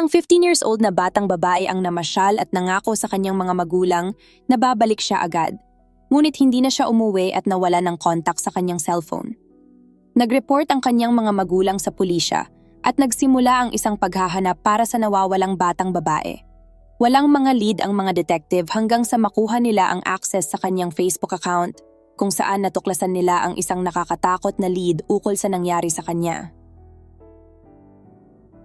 Isang 15 years old na batang babae ang namasyal at nangako sa kanyang mga magulang na babalik siya agad. Ngunit hindi na siya umuwi at nawala ng kontak sa kanyang cellphone. Nag-report ang kanyang mga magulang sa pulisya at nagsimula ang isang paghahanap para sa nawawalang batang babae. Walang mga lead ang mga detective hanggang sa makuha nila ang access sa kanyang Facebook account kung saan natuklasan nila ang isang nakakatakot na lead ukol sa nangyari sa kanya.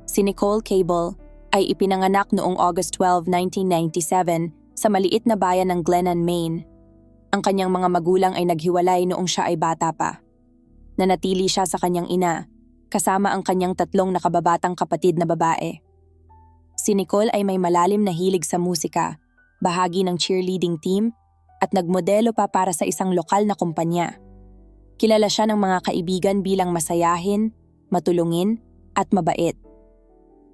Si Nicole Cable ay ipinanganak noong August 12, 1997 sa maliit na bayan ng Glennon, Maine. Ang kanyang mga magulang ay naghiwalay noong siya ay bata pa. Nanatili siya sa kanyang ina, kasama ang kanyang tatlong nakababatang kapatid na babae. Si Nicole ay may malalim na hilig sa musika, bahagi ng cheerleading team, at nagmodelo pa para sa isang lokal na kumpanya. Kilala siya ng mga kaibigan bilang masayahin, matulungin, at mabait.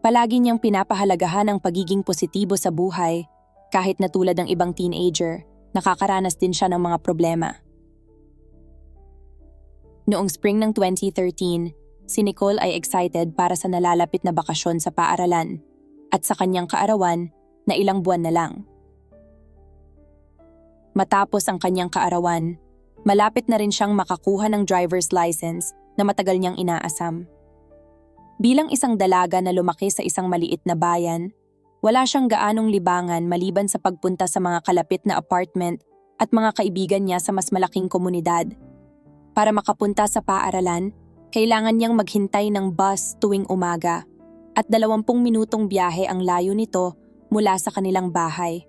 Palagi niyang pinapahalagahan ang pagiging positibo sa buhay, kahit na tulad ng ibang teenager, nakakaranas din siya ng mga problema. Noong spring ng 2013, si Nicole ay excited para sa nalalapit na bakasyon sa paaralan at sa kanyang kaarawan na ilang buwan na lang. Matapos ang kanyang kaarawan, malapit na rin siyang makakuha ng driver's license na matagal niyang inaasam. Bilang isang dalaga na lumaki sa isang maliit na bayan, wala siyang gaanong libangan maliban sa pagpunta sa mga kalapit na apartment at mga kaibigan niya sa mas malaking komunidad. Para makapunta sa paaralan, kailangan niyang maghintay ng bus tuwing umaga at 20 minutong biyahe ang layo nito mula sa kanilang bahay.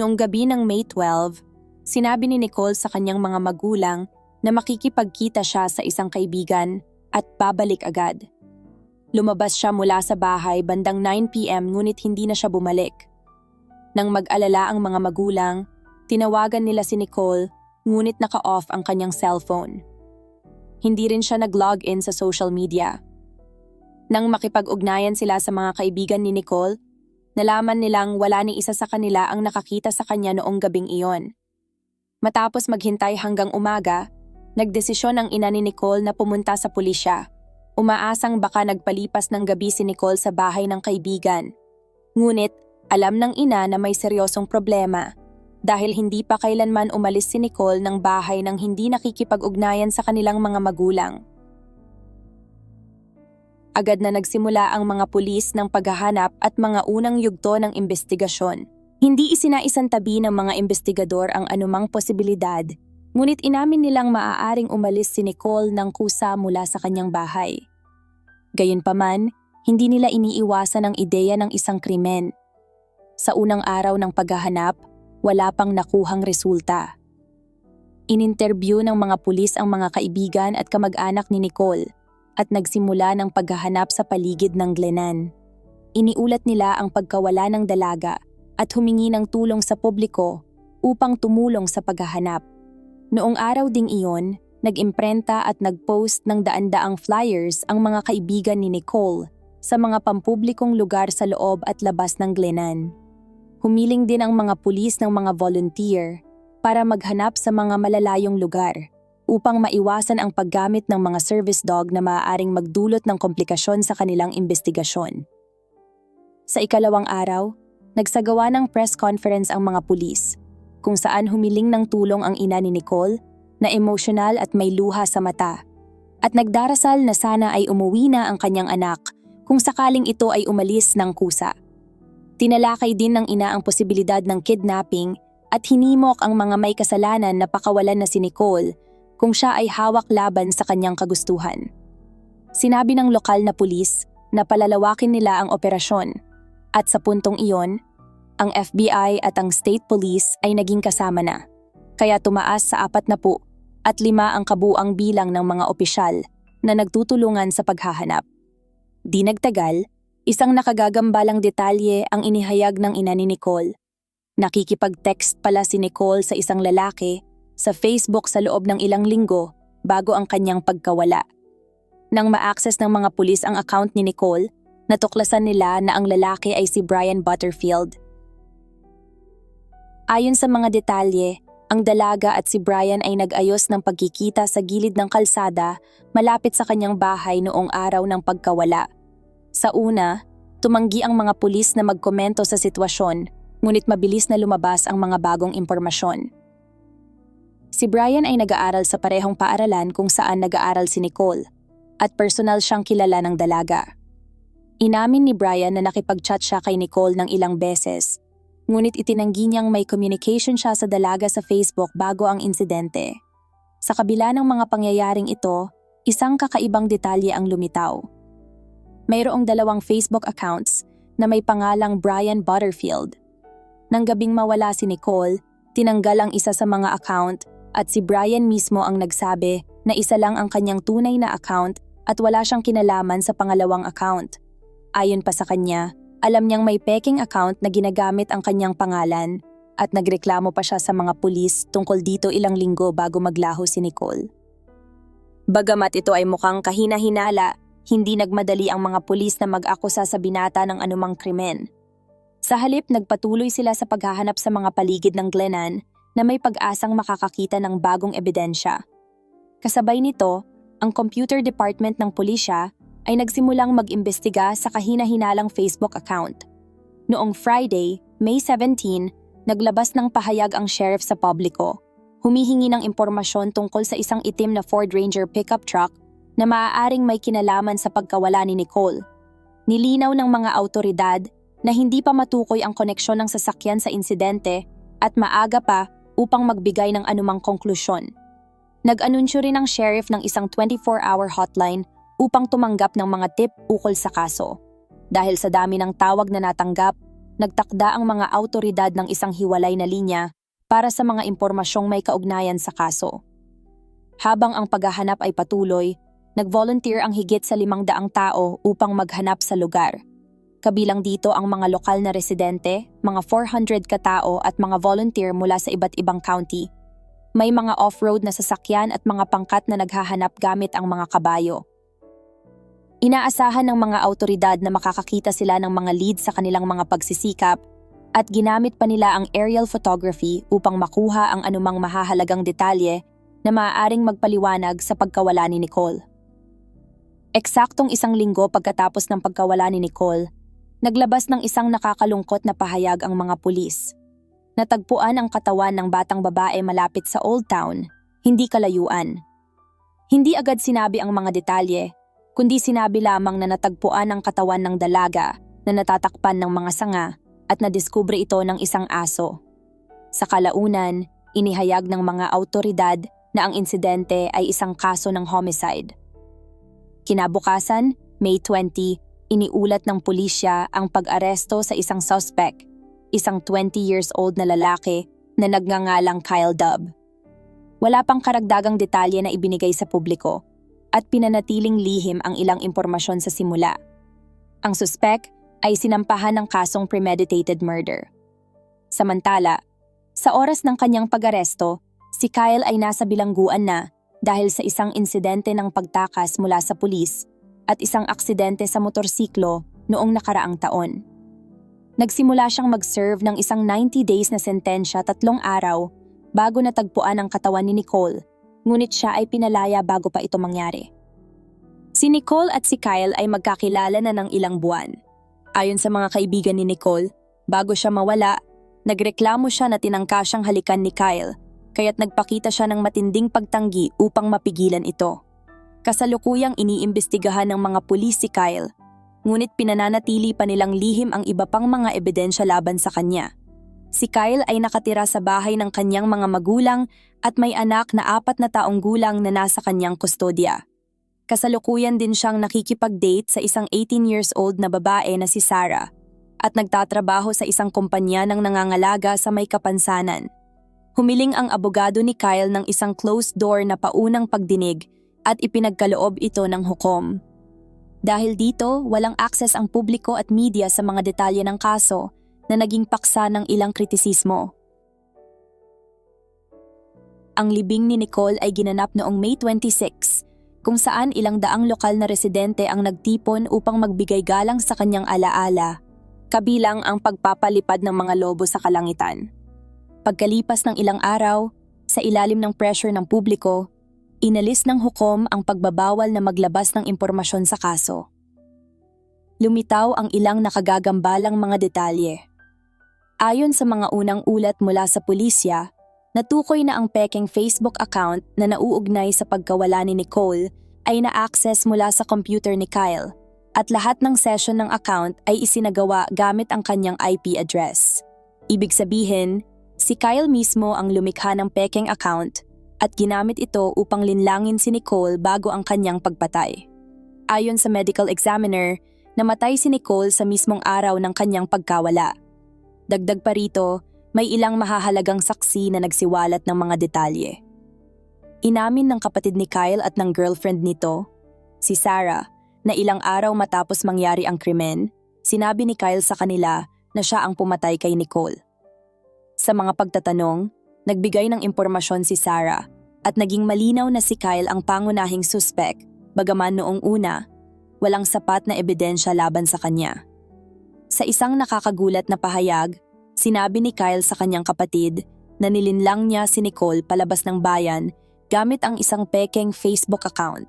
Noong gabi ng May 12, sinabi ni Nicole sa kanyang mga magulang na makikipagkita siya sa isang kaibigan at babalik agad. Lumabas siya mula sa bahay bandang 9pm ngunit hindi na siya bumalik. Nang mag-alala ang mga magulang, tinawagan nila si Nicole ngunit naka-off ang kanyang cellphone. Hindi rin siya nag-log in sa social media. Nang makipag-ugnayan sila sa mga kaibigan ni Nicole, nalaman nilang wala ni isa sa kanila ang nakakita sa kanya noong gabing iyon. Matapos maghintay hanggang umaga, Nagdesisyon ang ina ni Nicole na pumunta sa pulisya. Umaasang baka nagpalipas ng gabi si Nicole sa bahay ng kaibigan. Ngunit, alam ng ina na may seryosong problema dahil hindi pa kailanman umalis si Nicole ng bahay nang hindi nakikipag-ugnayan sa kanilang mga magulang. Agad na nagsimula ang mga pulis ng paghahanap at mga unang yugto ng investigasyon. Hindi isinaisan tabi ng mga investigador ang anumang posibilidad Ngunit inamin nilang maaaring umalis si Nicole ng kusa mula sa kanyang bahay. Gayunpaman, hindi nila iniiwasan ang ideya ng isang krimen. Sa unang araw ng paghahanap, wala pang nakuhang resulta. Ininterview ng mga pulis ang mga kaibigan at kamag-anak ni Nicole at nagsimula ng paghahanap sa paligid ng Glenan. Iniulat nila ang pagkawala ng dalaga at humingi ng tulong sa publiko upang tumulong sa paghahanap. Noong araw ding iyon, nag-imprenta at nag-post ng daan-daang flyers ang mga kaibigan ni Nicole sa mga pampublikong lugar sa loob at labas ng Glenan. Humiling din ang mga pulis ng mga volunteer para maghanap sa mga malalayong lugar upang maiwasan ang paggamit ng mga service dog na maaaring magdulot ng komplikasyon sa kanilang investigasyon. Sa ikalawang araw, nagsagawa ng press conference ang mga pulis kung saan humiling ng tulong ang ina ni Nicole na emosyonal at may luha sa mata at nagdarasal na sana ay umuwi na ang kanyang anak kung sakaling ito ay umalis ng kusa. Tinalakay din ng ina ang posibilidad ng kidnapping at hinimok ang mga may kasalanan na pakawalan na si Nicole kung siya ay hawak laban sa kanyang kagustuhan. Sinabi ng lokal na pulis na palalawakin nila ang operasyon at sa puntong iyon, ang FBI at ang State Police ay naging kasama na, kaya tumaas sa apat na po at lima ang kabuang bilang ng mga opisyal na nagtutulungan sa paghahanap. Di nagtagal, isang nakagagambalang detalye ang inihayag ng ina ni Nicole. Nakikipag-text pala si Nicole sa isang lalaki sa Facebook sa loob ng ilang linggo bago ang kanyang pagkawala. Nang ma-access ng mga pulis ang account ni Nicole, natuklasan nila na ang lalaki ay si Brian Butterfield – Ayon sa mga detalye, ang dalaga at si Brian ay nag-ayos ng pagkikita sa gilid ng kalsada malapit sa kanyang bahay noong araw ng pagkawala Sa una, tumanggi ang mga pulis na magkomento sa sitwasyon, ngunit mabilis na lumabas ang mga bagong impormasyon. Si Brian ay nag-aaral sa parehong paaralan kung saan nag-aaral si Nicole, at personal siyang kilala ng dalaga. Inamin ni Brian na nakipag-chat siya kay Nicole ng ilang beses, ngunit itinanggi niyang may communication siya sa dalaga sa Facebook bago ang insidente. Sa kabila ng mga pangyayaring ito, isang kakaibang detalye ang lumitaw. Mayroong dalawang Facebook accounts na may pangalang Brian Butterfield. Nang gabing mawala si Nicole, tinanggal ang isa sa mga account at si Brian mismo ang nagsabi na isa lang ang kanyang tunay na account at wala siyang kinalaman sa pangalawang account. Ayon pa sa kanya, alam niyang may peking account na ginagamit ang kanyang pangalan at nagreklamo pa siya sa mga pulis tungkol dito ilang linggo bago maglaho si Nicole. Bagamat ito ay mukhang kahina-hinala, hindi nagmadali ang mga pulis na mag-akusa sa binata ng anumang krimen. Sa halip, nagpatuloy sila sa paghahanap sa mga paligid ng Glenan na may pag-asang makakakita ng bagong ebidensya. Kasabay nito, ang computer department ng pulisya ay nagsimulang mag-imbestiga sa kahina-hinalang Facebook account. Noong Friday, May 17, naglabas ng pahayag ang sheriff sa publiko. Humihingi ng impormasyon tungkol sa isang itim na Ford Ranger pickup truck na maaaring may kinalaman sa pagkawala ni Nicole. Nilinaw ng mga autoridad na hindi pa matukoy ang koneksyon ng sasakyan sa insidente at maaga pa upang magbigay ng anumang konklusyon. Nag-anunsyo rin ang sheriff ng isang 24-hour hotline upang tumanggap ng mga tip ukol sa kaso. Dahil sa dami ng tawag na natanggap, nagtakda ang mga autoridad ng isang hiwalay na linya para sa mga impormasyong may kaugnayan sa kaso. Habang ang paghahanap ay patuloy, nag-volunteer ang higit sa limang daang tao upang maghanap sa lugar. Kabilang dito ang mga lokal na residente, mga 400 katao at mga volunteer mula sa iba't ibang county. May mga off-road na sasakyan at mga pangkat na naghahanap gamit ang mga kabayo. Inaasahan ng mga autoridad na makakakita sila ng mga lead sa kanilang mga pagsisikap at ginamit pa nila ang aerial photography upang makuha ang anumang mahahalagang detalye na maaaring magpaliwanag sa pagkawala ni Nicole. Eksaktong isang linggo pagkatapos ng pagkawala ni Nicole, naglabas ng isang nakakalungkot na pahayag ang mga pulis. Natagpuan ang katawan ng batang babae malapit sa Old Town, hindi kalayuan. Hindi agad sinabi ang mga detalye kundi sinabi lamang na natagpuan ang katawan ng dalaga na natatakpan ng mga sanga at nadiskubre ito ng isang aso. Sa kalaunan, inihayag ng mga autoridad na ang insidente ay isang kaso ng homicide. Kinabukasan, May 20, iniulat ng pulisya ang pag-aresto sa isang suspect, isang 20 years old na lalaki na nagngangalang Kyle Dubb. Wala pang karagdagang detalye na ibinigay sa publiko at pinanatiling lihim ang ilang impormasyon sa simula. Ang suspek ay sinampahan ng kasong premeditated murder. Samantala, sa oras ng kanyang pag-aresto, si Kyle ay nasa bilangguan na dahil sa isang insidente ng pagtakas mula sa pulis at isang aksidente sa motorsiklo noong nakaraang taon. Nagsimula siyang mag-serve ng isang 90 days na sentensya tatlong araw bago natagpuan ang katawan ni Nicole ngunit siya ay pinalaya bago pa ito mangyari. Si Nicole at si Kyle ay magkakilala na ng ilang buwan. Ayon sa mga kaibigan ni Nicole, bago siya mawala, nagreklamo siya na tinangka siyang halikan ni Kyle, kaya't nagpakita siya ng matinding pagtanggi upang mapigilan ito. Kasalukuyang iniimbestigahan ng mga pulis si Kyle, ngunit pinananatili pa nilang lihim ang iba pang mga ebidensya laban sa kanya. Si Kyle ay nakatira sa bahay ng kanyang mga magulang at may anak na apat na taong gulang na nasa kanyang kustodya. Kasalukuyan din siyang nakikipag-date sa isang 18 years old na babae na si Sarah at nagtatrabaho sa isang kumpanya ng nangangalaga sa may kapansanan. Humiling ang abogado ni Kyle ng isang closed door na paunang pagdinig at ipinagkaloob ito ng hukom. Dahil dito, walang access ang publiko at media sa mga detalye ng kaso na naging paksa ng ilang kritisismo. Ang libing ni Nicole ay ginanap noong May 26, kung saan ilang daang lokal na residente ang nagtipon upang magbigay galang sa kanyang alaala, kabilang ang pagpapalipad ng mga lobo sa kalangitan. Pagkalipas ng ilang araw, sa ilalim ng pressure ng publiko, inalis ng hukom ang pagbabawal na maglabas ng impormasyon sa kaso. lumitaw ang ilang nakagagambalang mga detalye. Ayon sa mga unang ulat mula sa pulisya, natukoy na ang peking Facebook account na nauugnay sa pagkawala ni Nicole ay na-access mula sa computer ni Kyle at lahat ng session ng account ay isinagawa gamit ang kanyang IP address. Ibig sabihin, si Kyle mismo ang lumikha ng peking account at ginamit ito upang linlangin si Nicole bago ang kanyang pagpatay. Ayon sa medical examiner, namatay si Nicole sa mismong araw ng kanyang pagkawala. Dagdag pa rito, may ilang mahahalagang saksi na nagsiwalat ng mga detalye. Inamin ng kapatid ni Kyle at ng girlfriend nito, si Sarah, na ilang araw matapos mangyari ang krimen, sinabi ni Kyle sa kanila na siya ang pumatay kay Nicole. Sa mga pagtatanong, nagbigay ng impormasyon si Sarah at naging malinaw na si Kyle ang pangunahing suspect bagaman noong una, walang sapat na ebidensya laban sa kanya. Sa isang nakakagulat na pahayag, sinabi ni Kyle sa kanyang kapatid na nilinlang niya si Nicole palabas ng bayan gamit ang isang pekeng Facebook account.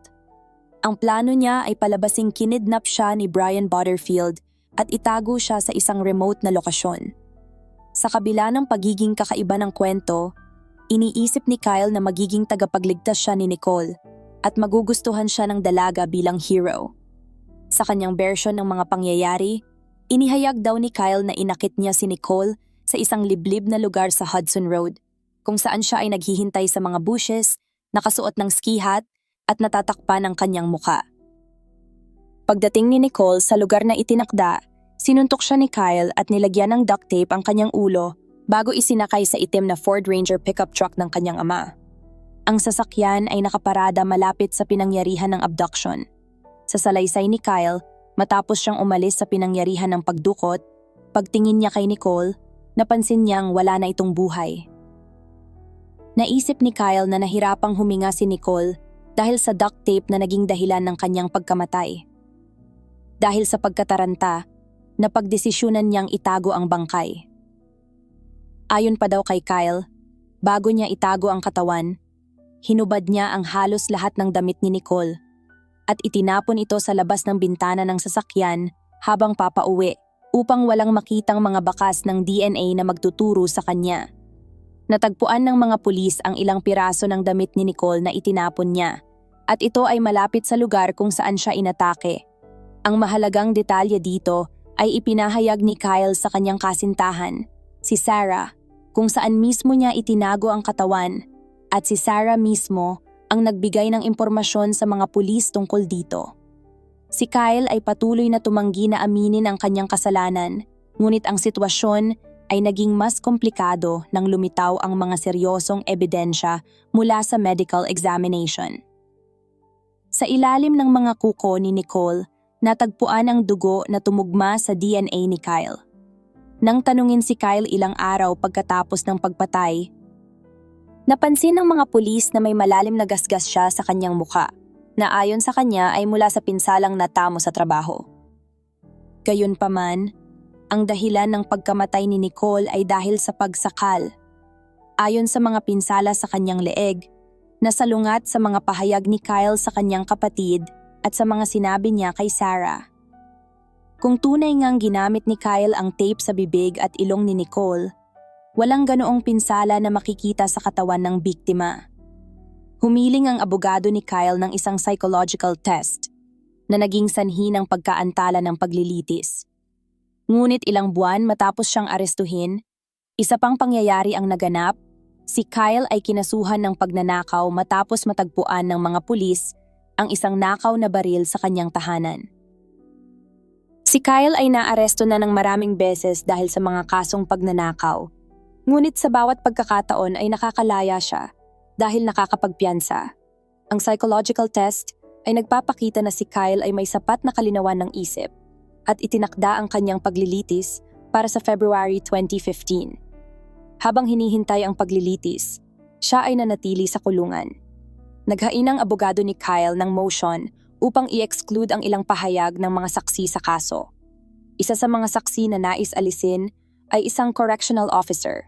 Ang plano niya ay palabasing kinidnap siya ni Brian Butterfield at itago siya sa isang remote na lokasyon. Sa kabila ng pagiging kakaiba ng kwento, iniisip ni Kyle na magiging tagapagligtas siya ni Nicole at magugustuhan siya ng dalaga bilang hero. Sa kanyang version ng mga pangyayari, inihayag daw ni Kyle na inakit niya si Nicole sa isang liblib na lugar sa Hudson Road, kung saan siya ay naghihintay sa mga bushes, nakasuot ng ski hat at natatakpan ang kanyang muka. Pagdating ni Nicole sa lugar na itinakda, Sinuntok siya ni Kyle at nilagyan ng duct tape ang kanyang ulo bago isinakay sa itim na Ford Ranger pickup truck ng kanyang ama. Ang sasakyan ay nakaparada malapit sa pinangyarihan ng abduction. Sa salaysay ni Kyle, matapos siyang umalis sa pinangyarihan ng pagdukot, pagtingin niya kay Nicole, napansin niyang wala na itong buhay. Naisip ni Kyle na nahirapang huminga si Nicole dahil sa duct tape na naging dahilan ng kanyang pagkamatay. Dahil sa pagkataranta, na pagdesisyonan niyang itago ang bangkay. Ayon pa daw kay Kyle, bago niya itago ang katawan, hinubad niya ang halos lahat ng damit ni Nicole at itinapon ito sa labas ng bintana ng sasakyan habang papauwi upang walang makitang mga bakas ng DNA na magtuturo sa kanya. Natagpuan ng mga pulis ang ilang piraso ng damit ni Nicole na itinapon niya at ito ay malapit sa lugar kung saan siya inatake. Ang mahalagang detalye dito ay ipinahayag ni Kyle sa kanyang kasintahan, si Sarah, kung saan mismo niya itinago ang katawan at si Sarah mismo ang nagbigay ng impormasyon sa mga pulis tungkol dito. Si Kyle ay patuloy na tumanggi na aminin ang kanyang kasalanan, ngunit ang sitwasyon ay naging mas komplikado nang lumitaw ang mga seryosong ebidensya mula sa medical examination. Sa ilalim ng mga kuko ni Nicole natagpuan ang dugo na tumugma sa DNA ni Kyle. Nang tanungin si Kyle ilang araw pagkatapos ng pagpatay, napansin ng mga pulis na may malalim na gasgas siya sa kanyang muka na ayon sa kanya ay mula sa pinsalang natamo sa trabaho. Gayunpaman, ang dahilan ng pagkamatay ni Nicole ay dahil sa pagsakal. Ayon sa mga pinsala sa kanyang leeg, nasalungat sa mga pahayag ni Kyle sa kanyang kapatid at sa mga sinabi niya kay Sarah. Kung tunay ngang ginamit ni Kyle ang tape sa bibig at ilong ni Nicole, walang ganoong pinsala na makikita sa katawan ng biktima. Humiling ang abogado ni Kyle ng isang psychological test na naging sanhi ng pagkaantala ng paglilitis. Ngunit ilang buwan matapos siyang arestuhin, isa pang pangyayari ang naganap, si Kyle ay kinasuhan ng pagnanakaw matapos matagpuan ng mga pulis ang isang nakaw na baril sa kanyang tahanan. Si Kyle ay naaresto na ng maraming beses dahil sa mga kasong pagnanakaw. Ngunit sa bawat pagkakataon ay nakakalaya siya dahil nakakapagpiyansa. Ang psychological test ay nagpapakita na si Kyle ay may sapat na kalinawan ng isip at itinakda ang kanyang paglilitis para sa February 2015. Habang hinihintay ang paglilitis, siya ay nanatili sa kulungan. Naghain ang abogado ni Kyle ng motion upang i-exclude ang ilang pahayag ng mga saksi sa kaso. Isa sa mga saksi na nais alisin ay isang correctional officer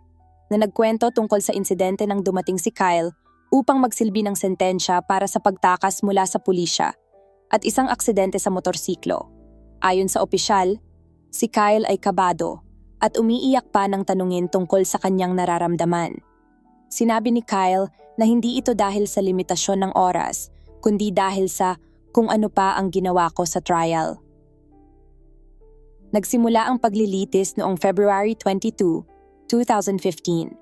na nagkwento tungkol sa insidente nang dumating si Kyle upang magsilbi ng sentensya para sa pagtakas mula sa pulisya at isang aksidente sa motorsiklo. Ayon sa opisyal, si Kyle ay kabado at umiiyak pa ng tanungin tungkol sa kanyang nararamdaman. Sinabi ni Kyle na hindi ito dahil sa limitasyon ng oras, kundi dahil sa kung ano pa ang ginawa ko sa trial. Nagsimula ang paglilitis noong February 22, 2015.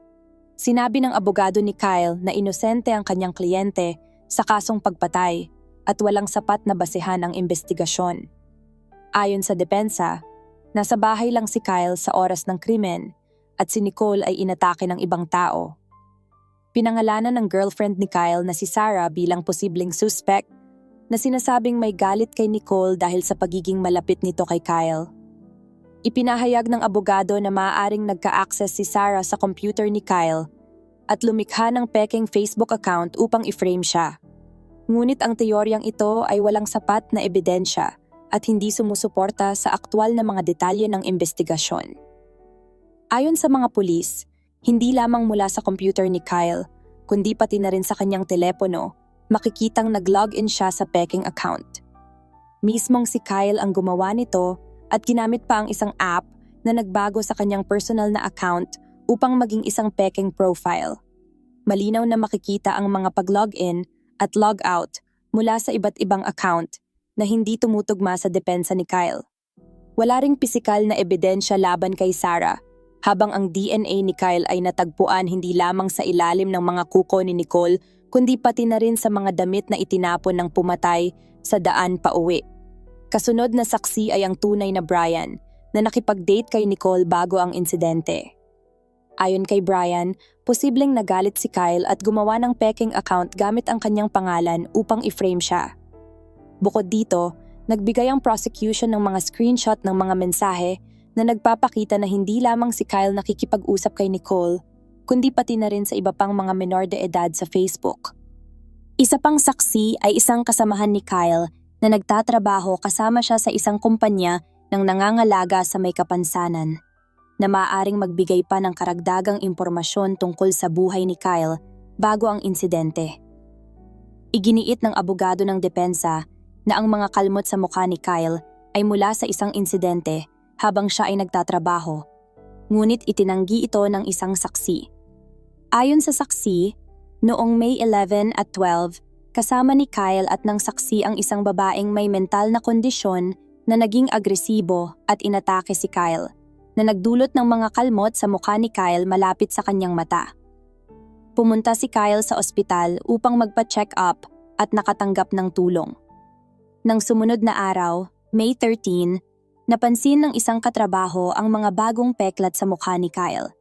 Sinabi ng abogado ni Kyle na inosente ang kanyang kliyente sa kasong pagpatay at walang sapat na basehan ang investigasyon. Ayon sa depensa, nasa bahay lang si Kyle sa oras ng krimen at si Nicole ay inatake ng ibang tao. Pinangalanan ng girlfriend ni Kyle na si Sarah bilang posibleng suspect na sinasabing may galit kay Nicole dahil sa pagiging malapit nito kay Kyle. Ipinahayag ng abogado na maaaring nagka-access si Sarah sa computer ni Kyle at lumikha ng peking Facebook account upang i-frame siya. Ngunit ang teoryang ito ay walang sapat na ebidensya at hindi sumusuporta sa aktwal na mga detalye ng investigasyon. Ayon sa mga pulis, hindi lamang mula sa computer ni Kyle, kundi pati na rin sa kanyang telepono, makikitang nag-login siya sa peking account. Mismong si Kyle ang gumawa nito at ginamit pa ang isang app na nagbago sa kanyang personal na account upang maging isang peking profile. Malinaw na makikita ang mga pag-login at log-out mula sa iba't ibang account na hindi tumutugma sa depensa ni Kyle. Wala ring pisikal na ebidensya laban kay Sarah, habang ang DNA ni Kyle ay natagpuan hindi lamang sa ilalim ng mga kuko ni Nicole, kundi pati na rin sa mga damit na itinapon ng pumatay sa daan pa uwi. Kasunod na saksi ay ang tunay na Brian na nakipag-date kay Nicole bago ang insidente. Ayon kay Brian, posibleng nagalit si Kyle at gumawa ng peking account gamit ang kanyang pangalan upang i-frame siya. Bukod dito, nagbigay ang prosecution ng mga screenshot ng mga mensahe na nagpapakita na hindi lamang si Kyle nakikipag-usap kay Nicole, kundi pati na rin sa iba pang mga menor de edad sa Facebook. Isa pang saksi ay isang kasamahan ni Kyle na nagtatrabaho kasama siya sa isang kumpanya ng nangangalaga sa may kapansanan na maaaring magbigay pa ng karagdagang impormasyon tungkol sa buhay ni Kyle bago ang insidente. Iginiit ng abogado ng depensa na ang mga kalmot sa mukha ni Kyle ay mula sa isang insidente habang siya ay nagtatrabaho, ngunit itinanggi ito ng isang saksi. Ayon sa saksi, noong May 11 at 12, kasama ni Kyle at ng saksi ang isang babaeng may mental na kondisyon na naging agresibo at inatake si Kyle, na nagdulot ng mga kalmot sa mukha ni Kyle malapit sa kanyang mata. Pumunta si Kyle sa ospital upang magpa-check up at nakatanggap ng tulong. Nang sumunod na araw, May 13, napansin ng isang katrabaho ang mga bagong peklat sa mukha ni Kyle.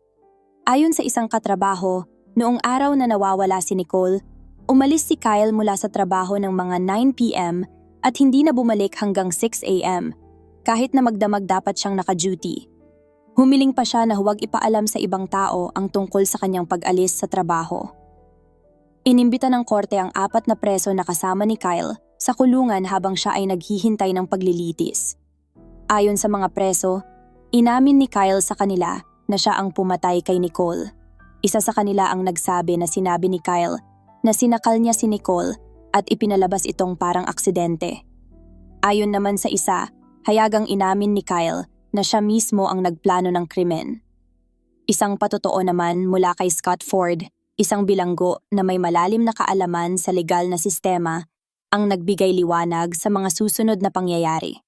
Ayon sa isang katrabaho, noong araw na nawawala si Nicole, Umalis si Kyle mula sa trabaho ng mga 9pm at hindi na bumalik hanggang 6am, kahit na magdamag dapat siyang naka-duty. Humiling pa siya na huwag ipaalam sa ibang tao ang tungkol sa kanyang pag-alis sa trabaho. Inimbita ng korte ang apat na preso na kasama ni Kyle sa kulungan habang siya ay naghihintay ng paglilitis. Ayon sa mga preso, inamin ni Kyle sa kanila na siya ang pumatay kay Nicole. Isa sa kanila ang nagsabi na sinabi ni Kyle na sinakal niya si Nicole at ipinalabas itong parang aksidente. Ayon naman sa isa, hayagang inamin ni Kyle na siya mismo ang nagplano ng krimen. Isang patotoo naman mula kay Scott Ford, isang bilanggo na may malalim na kaalaman sa legal na sistema, ang nagbigay liwanag sa mga susunod na pangyayari.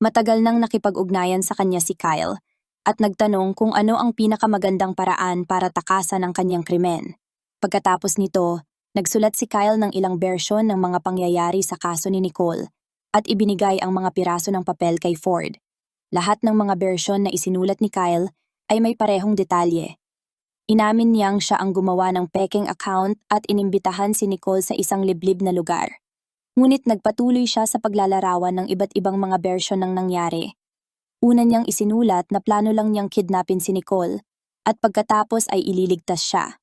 Matagal nang nakipag-ugnayan sa kanya si Kyle at nagtanong kung ano ang pinakamagandang paraan para takasan ang kanyang krimen. Pagkatapos nito, Nagsulat si Kyle ng ilang bersyon ng mga pangyayari sa kaso ni Nicole at ibinigay ang mga piraso ng papel kay Ford. Lahat ng mga bersyon na isinulat ni Kyle ay may parehong detalye. Inamin niyang siya ang gumawa ng peking account at inimbitahan si Nicole sa isang liblib na lugar. Ngunit nagpatuloy siya sa paglalarawan ng iba't ibang mga bersyon ng nangyari. Una niyang isinulat na plano lang niyang kidnapin si Nicole at pagkatapos ay ililigtas siya.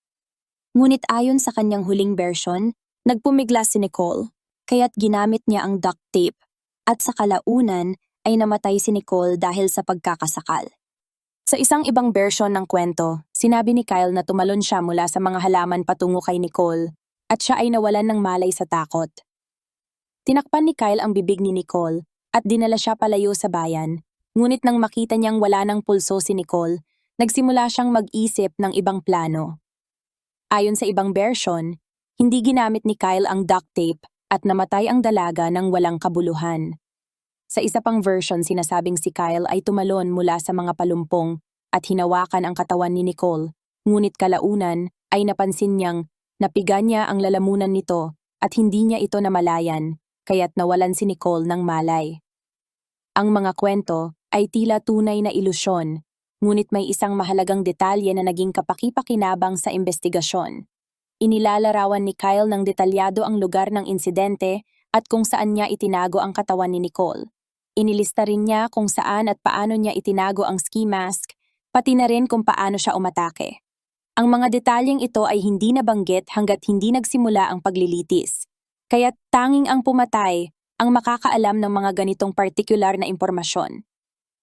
Ngunit ayon sa kanyang huling version, nagpumigla si Nicole, kaya't ginamit niya ang duct tape, at sa kalaunan ay namatay si Nicole dahil sa pagkakasakal. Sa isang ibang version ng kwento, sinabi ni Kyle na tumalon siya mula sa mga halaman patungo kay Nicole at siya ay nawalan ng malay sa takot. Tinakpan ni Kyle ang bibig ni Nicole at dinala siya palayo sa bayan. Ngunit nang makita niyang wala ng pulso si Nicole, nagsimula siyang mag-isip ng ibang plano. Ayon sa ibang version, hindi ginamit ni Kyle ang duct tape at namatay ang dalaga ng walang kabuluhan. Sa isa pang version, sinasabing si Kyle ay tumalon mula sa mga palumpong at hinawakan ang katawan ni Nicole, ngunit kalaunan ay napansin niyang napiga niya ang lalamunan nito at hindi niya ito namalayan, kaya't nawalan si Nicole ng malay. Ang mga kwento ay tila tunay na ilusyon, ngunit may isang mahalagang detalye na naging kapakipakinabang sa investigasyon. Inilalarawan ni Kyle ng detalyado ang lugar ng insidente at kung saan niya itinago ang katawan ni Nicole. Inilista rin niya kung saan at paano niya itinago ang ski mask, pati na rin kung paano siya umatake. Ang mga detalyeng ito ay hindi nabanggit hanggat hindi nagsimula ang paglilitis. Kaya tanging ang pumatay ang makakaalam ng mga ganitong partikular na impormasyon.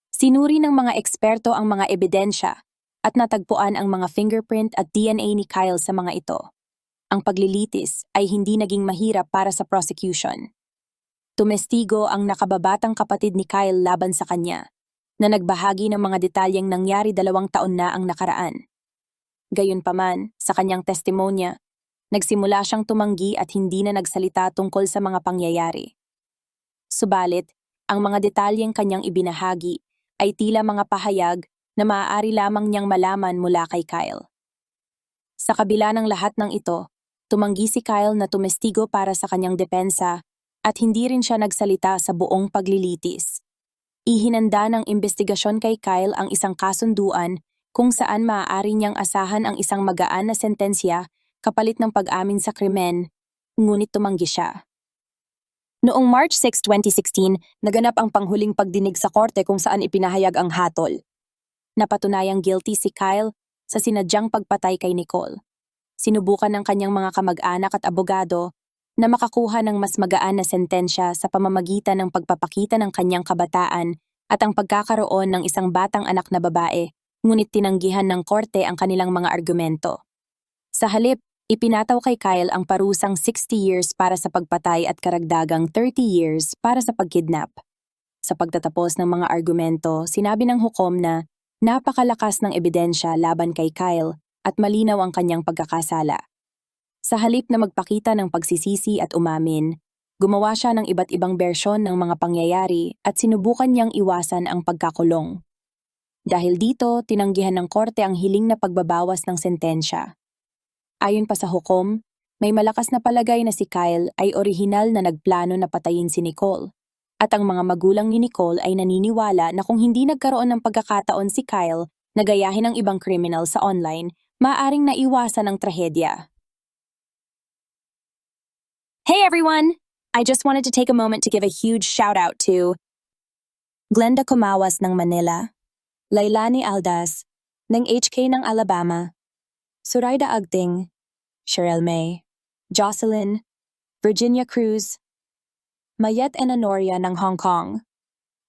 Sinuri ng mga eksperto ang mga ebidensya at natagpuan ang mga fingerprint at DNA ni Kyle sa mga ito. Ang paglilitis ay hindi naging mahirap para sa prosecution. Tumestigo ang nakababatang kapatid ni Kyle laban sa kanya, na nagbahagi ng mga detalyeng nangyari dalawang taon na ang nakaraan. Gayunpaman, sa kanyang testimonya, nagsimula siyang tumanggi at hindi na nagsalita tungkol sa mga pangyayari. Subalit, ang mga detalyeng kanyang ibinahagi ay tila mga pahayag na maaari lamang niyang malaman mula kay Kyle. Sa kabila ng lahat ng ito, tumanggi si Kyle na tumestigo para sa kanyang depensa at hindi rin siya nagsalita sa buong paglilitis. Ihinanda ng investigasyon kay Kyle ang isang kasunduan kung saan maaari niyang asahan ang isang magaan na sentensya kapalit ng pag-amin sa krimen, ngunit tumanggi siya. Noong March 6, 2016, naganap ang panghuling pagdinig sa korte kung saan ipinahayag ang hatol. Napatunayang guilty si Kyle sa sinadyang pagpatay kay Nicole. Sinubukan ng kanyang mga kamag-anak at abogado na makakuha ng mas magaan na sentensya sa pamamagitan ng pagpapakita ng kanyang kabataan at ang pagkakaroon ng isang batang anak na babae, ngunit tinanggihan ng korte ang kanilang mga argumento. Sa halip, ipinataw kay Kyle ang parusang 60 years para sa pagpatay at karagdagang 30 years para sa pagkidnap. Sa pagtatapos ng mga argumento, sinabi ng hukom na napakalakas ng ebidensya laban kay Kyle at malinaw ang kanyang pagkakasala. Sa halip na magpakita ng pagsisisi at umamin, gumawa siya ng iba't ibang bersyon ng mga pangyayari at sinubukan niyang iwasan ang pagkakulong. Dahil dito, tinanggihan ng korte ang hiling na pagbabawas ng sentensya. Ayon pa sa hukom, may malakas na palagay na si Kyle ay orihinal na nagplano na patayin si Nicole. At ang mga magulang ni Nicole ay naniniwala na kung hindi nagkaroon ng pagkakataon si Kyle na gayahin ang ibang criminal sa online, maaring naiwasan ang trahedya. Hey everyone! I just wanted to take a moment to give a huge shout out to Glenda Kumawas ng Manila, Lailani Aldas ng HK ng Alabama, Suraida Agting, Cheryl May, Jocelyn, Virginia Cruz, Mayet Enanoria ng Hong Kong,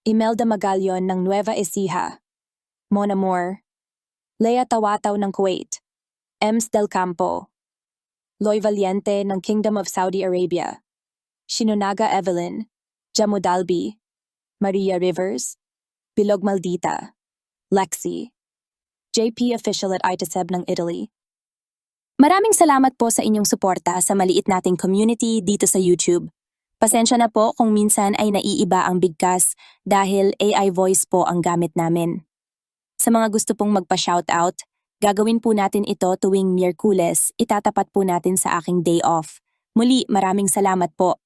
Imelda Magalyon ng Nueva Ecija, Mona Moore, Lea Tawataw ng Kuwait, Ems Del Campo, Loy Valiente ng Kingdom of Saudi Arabia, Shinonaga Evelyn, Jamo Dalby, Maria Rivers, Bilog Maldita, Lexi, JP Official at ITASEB ng Italy. Maraming salamat po sa inyong suporta sa maliit nating community dito sa YouTube. Pasensya na po kung minsan ay naiiba ang bigkas dahil AI voice po ang gamit namin. Sa mga gusto pong magpa-shoutout, Gagawin po natin ito tuwing Miyerkules, itatapat po natin sa aking day off. Muli, maraming salamat po.